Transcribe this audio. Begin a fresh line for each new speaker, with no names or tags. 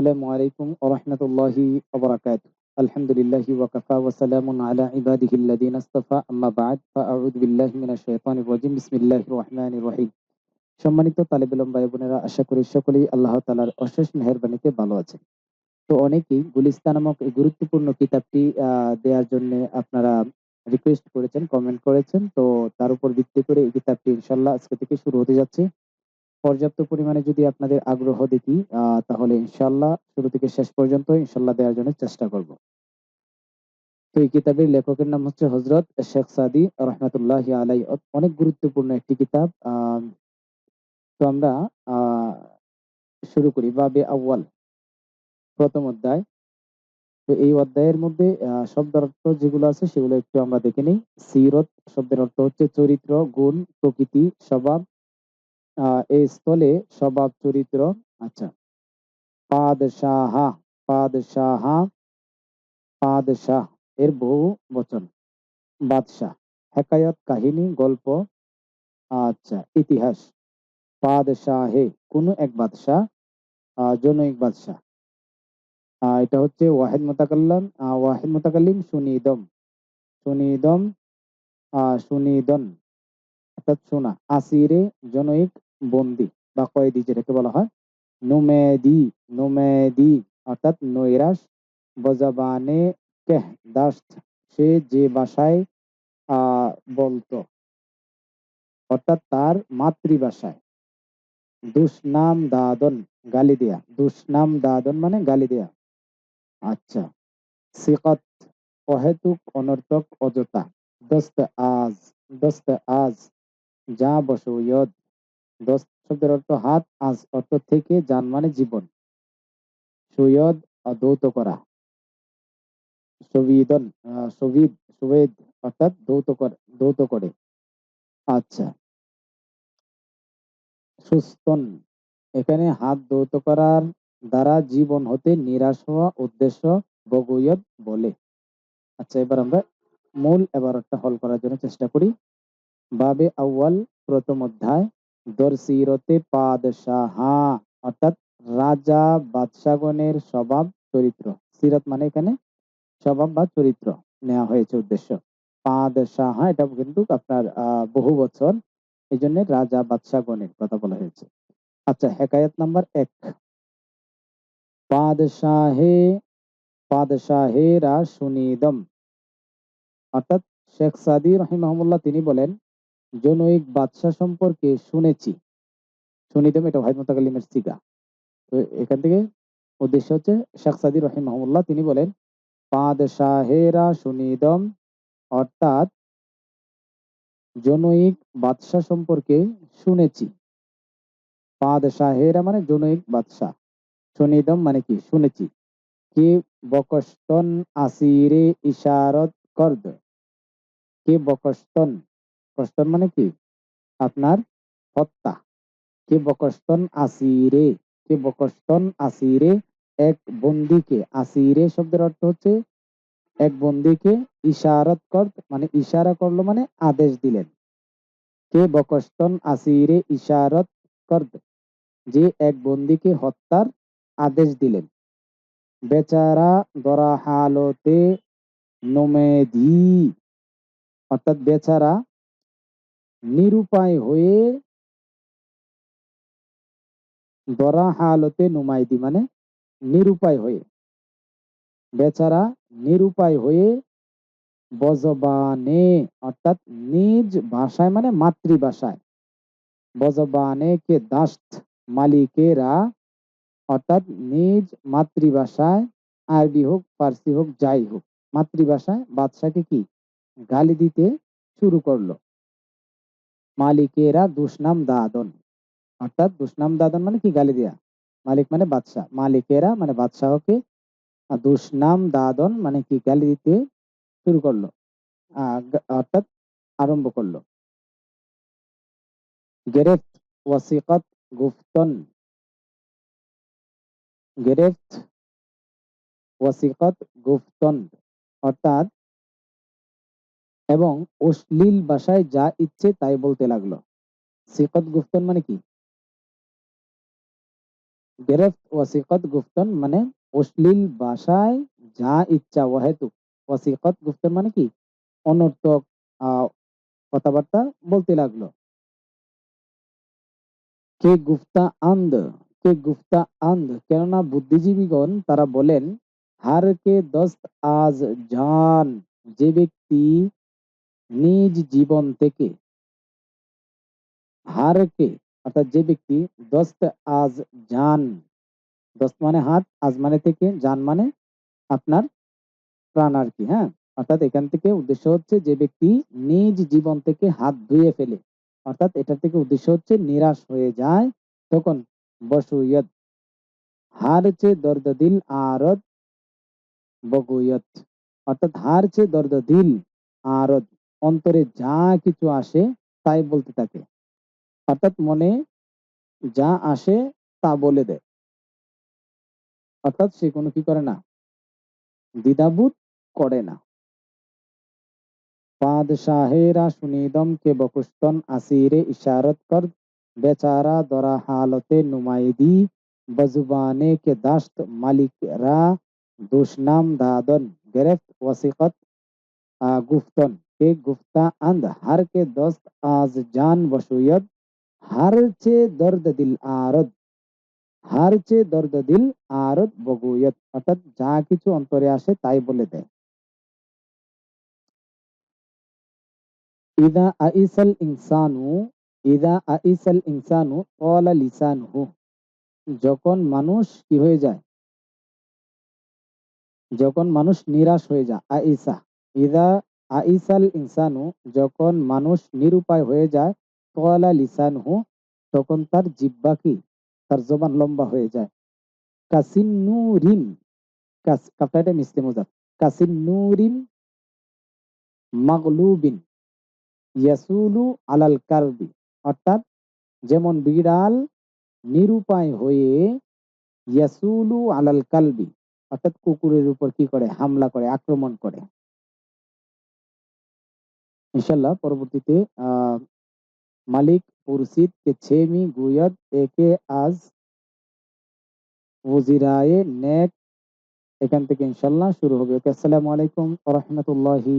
আসসালামু আলাইকুম ওরহমতুল্লাহি আলা ইসতাফা আম্মা বাদ বিল্লাহি মিনাশ শাইতানির বিসমিল্লাহির সম্মানিত তালেবেলম ভাই বোনেরা আশা করি সকলেই আল্লাহ তালার অশেষ মেহরবানিতে ভালো আছেন। তো অনেকেই গুলিস্তান নামক এই গুরুত্বপূর্ণ কিতাবটি দেওয়ার জন্য আপনারা রিকোয়েস্ট করেছেন কমেন্ট করেছেন। তো তার উপর ভিত্তি করে এই কিতাবটি ইনশাল্লাহ আজকে থেকে শুরু হতে যাচ্ছে। পর্যাপ্ত পরিমাণে যদি আপনাদের আগ্রহ দেখি তাহলে ইনশাল্লাহ শুরু থেকে শেষ পর্যন্ত ইনশাল্লাহ দেওয়ার জন্য চেষ্টা করব। তো এই কিতাবের লেখকের নাম হচ্ছে হজরত শেখ সাদি রহমতুল্লাহ আলাই অনেক গুরুত্বপূর্ণ একটি কিতাব। তো আমরা শুরু করি। বাবে আউয়াল, প্রথম অধ্যায়। তো এই অধ্যায়ের মধ্যে শব্দের অর্থ যেগুলো আছে সেগুলো একটু আমরা দেখে নিই। সিরত, শব্দের অর্থ হচ্ছে চরিত্র, গুণ, প্রকৃতি, স্বভাব এই স্থলে স্বভাব চরিত্র আচ্ছা। পাদশাহা পাদশাহা, পাদশাহ, এর বহু বচন। বাদশাহ, হেকায়ত কাহিনী, গল্প আচ্ছা ইতিহাস। পাদশাহে, কোন এক বাদশাহ জনৈক বাদশাহ। এটা হচ্ছে ওয়াহিদ মোতাকাল্লাম ওয়াহিদ মোতাকাল্লিম সুনিদম। সুনিদম সুনিদন। অর্থাৎ শোনা আসিরে জনৈক বন্দি বা কয়েদি যেটাকে বলা হয়, নুমেদি নুমেদি, অর্থাৎ নৈরাস বজাবানে কেহ, দাস্ত, সে যে ভাষায় আহ বলতো। অর্থাৎ তার মাতৃভাষায়। দুষ্নাম দাদন, গালি দেয়া। দুষ্নাম দাদন মানে গালি দেয়া। আচ্ছা। সিকত, অহেতুক, অনর্থক, অযথা। দস্ত আজ দস্ত আজ, যা বসো ইয়দ দস্ত শব্দের অর্থ হাত আজ অর্থ থেকে যান মানে জীবন। সুয়দ দৌত করা। সবিদন সবিদ সুবেদ অর্থাৎ দৌত করে দৌত করে। আচ্ছা। সুস্তন এখানে হাত দৌত করার দ্বারা জীবন হতে নিরাশ হওয়া উদ্দেশ্য বগুয়ত বলে। আচ্ছা এবার আমরা মূল এবারটা হল করার জন্য চেষ্টা করি। বাবে আউয়াল প্রথম অধ্যায়। দর্শিরতে পাদশাহা, অর্থাৎ রাজা বাদশাগণের স্বভাব, চরিত্র। সিরত মানে এখানে স্বভাব বা চরিত্র নেওয়া হয়েছে উদ্দেশ্য। পাদশাহা, এটা কিন্তু আপনার বহু বছর এই জন্য রাজা বাদশাগণের কথা বলা হয়েছে। আচ্ছা হেকায়ত নাম্বার এক। পাদশাহে, পাদশাহেরা সুনিদম। অর্থাৎ শেখ সাদি রহিমাহুল্লাহ তিনি বলেন জনৈক বাদশাহ সম্পর্কে শুনেছি। সুনিদম এটা ভাই মোতাকালিমের সিগা তো এখান থেকে উদ্দেশ্য হচ্ছে শেখ সাদি রহিমাহুল্লাহ তিনি বলেন, পাদশাহেরা সুনিদম অর্থাৎ জনৈক বাদশাহ সম্পর্কে শুনেছি। পাদশাহেরা মানে জনৈক বাদশাহ। সুনিদম মানে কি? শুনেছি। কে বকস্তন আসিরে ইশারত করদ কে বকস্তন কস্তন মানে কি? আপনার হত্যা। কে বকস্তন আসিরে। কে বকস্তন আসিরে। এক বন্দিকে। আসিরে শব্দের অর্থ হচ্ছে এক বন্দিকে ইশারত কর মানে ইশারা করল মানে আদেশ দিলেন। কে বকস্তন আসিরে ইশারত কর, যে এক বন্দিকে হত্যার আদেশ দিলেন। বেচারা দরা হালতে নোমেদি অর্থাৎ বেচারা নিরুপায় হয়ে দরা হালতে নুমাইদি মানে নিরুপায় হয়ে। বেচারা নিরুপায় হয়ে বজবানে, অর্থাৎ নিজ ভাষায় মানে মাতৃভাষায়, বজবানে কে দাস্ত মালিকেরা, অর্থাৎ নিজ মাতৃভাষায়, আরবি হোক, ফার্সি হোক, যাই হোক, মাতৃভাষায় বাদশাকে কি? গালি দিতে শুরু করল। মালিকেরা দুষ্নাম দাদন। অর্থাৎ দুষ্নাম দাদন মানে কি? গালি দেয়া। মালিক মানে বাদশাহ। মালিকেরা মানে বাদশাহকে দুষ্নাম দাদন মানে কি? গালি দিতে শুরু করল। অর্থাৎ আরম্ভ করল। গেরেফত ওয়াসিকত গুফতন গেরেফত ওয়াসিকত গুফতন অর্থাৎ এবং অশ্লীল ভাষায় যা ইচ্ছে তাই বলতে লাগল। সিকত গুফতন মানে কি? গেরেফত ওয়াসিকত গুফতন মানে অশ্লীল ভাষায় যা ইচ্ছা ওয়াহেতুক ওয়াসিকত গুফতন মানে কি? অনর্থক কথাবার্তা বলতে লাগল। কে গুফতা আন্দ? কে গুফতা আন্দ? কেননা বুদ্ধিজীবীগণ তারা বলেন হার কে দস্ত আজ জান, যে ব্যক্তি নিজ জীবন থেকে হারকে, অর্থাৎ যে ব্যক্তি দস্ত আজ জান, দস্ত মানে হাত, আজ মানে থেকে জান মানে আপনার প্রাণ আর কি হ্যাঁ? অর্থাৎ এখান থেকে উদ্দেশ্য হচ্ছে যে ব্যক্তি নিজ জীবন থেকে হাত ধুয়ে ফেলে, অর্থাৎ এটা থেকে উদ্দেশ্য হচ্ছে নিরাশ হয়ে যায়, তখন বসুয়ত হার চে দর্দ দিল আরদ বগুয়ত, অর্থাৎ হার চে দর্দ দিল আরদ। অন্তরে যা কিছু আসে তাই বলতে থাকে। অর্থাৎ মনে যা আসে তা বলে দেয়। অর্থাৎ সে কোনো কি করে না, দ্বিধাবোধ করে না। পাদশাহেরা বকুস্তন আসিরে ইশারত কর, বেচারা দরা হালতে নুমাইদি কে দাস্ত মালিকরা দুষ্নাম দাদন, গেরেফ ওয়াসিকত গুফতন। કે ગુફતા અંદ હર કે દસ્ત આજ જાન વશુયદ હર છે દર્દ દિલ આરદ হার চেয়ে দর্দ দিল আরত যা কিছু অন্তরে আসে তাই বলে দেয়। আইসাল ইনসানু, ইদা আইসাল ইনসানু কলা লিসানহু, যখন মানুষ কি হয়ে যায়? যখন মানুষ নিরাশ হয়ে যায়, আইসা, ইদা আইসাল ইনসানু যখন মানুষ নিরুপায় হয়ে যায় কলা লিসানহু, তখন তার জিব্বা কি? তার জবান লম্বা হয়ে যায়। কাসিন্নুরিন কাফটা মিসলে মুজাফ। কাসিন্নুরিন মাগলুবিন, ইয়াসুলু আলাল কারবি। অর্থাৎ যেমন বিড়াল নিরুপায় হয়ে ইয়াসুলু আলাল কালবি, অর্থাৎ কুকুরের উপর কি করে? হামলা করে, আক্রমণ করে। ইনশাল্লাহ পরবর্তীতে মালিক পুরসিদ কে ছেমি গুয়াদ একে আজ ওজিরায়ে নেক, এখান থেকে ইনশাল্লাহ শুরু হবে। ওকে, আসসালামু আলাইকুম রহমতুল্লাহি